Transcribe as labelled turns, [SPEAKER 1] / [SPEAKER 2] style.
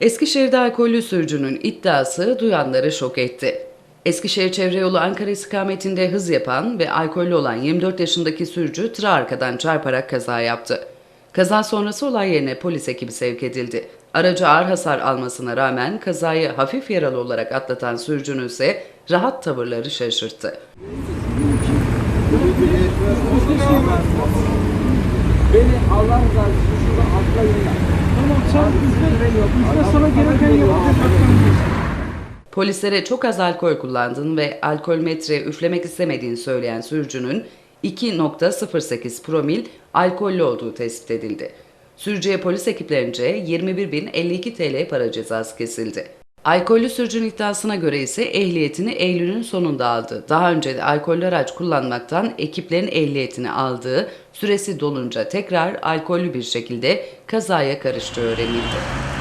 [SPEAKER 1] Eskişehir'de alkollü sürücünün iddiası duyanları şok etti. Eskişehir Çevre Yolu Ankara istikametinde hız yapan ve alkollü olan 24 yaşındaki sürücü tır arkadan çarparak kaza yaptı. Kaza sonrası olay yerine polis ekibi sevk edildi. Aracı ağır hasar almasına rağmen kazayı hafif yaralı olarak atlatan sürücünün ise rahat tavırları şaşırttı.
[SPEAKER 2] Beni Allah razı olsun şuradan atla yine.
[SPEAKER 1] Polislere çok az alkol kullandığını ve alkol metre üflemek istemediğini söyleyen sürücünün 2.08 promil alkollü olduğu tespit edildi. Sürücüye polis ekiplerince 21.052 TL para cezası kesildi. Alkollü sürücünün iddiasına göre ise ehliyetini Eylül'ün sonunda aldı. Daha önce de alkollü araç kullanmaktan ekiplerin ehliyetini aldığı, süresi dolunca tekrar alkollü bir şekilde kazaya karıştığı öğrenildi.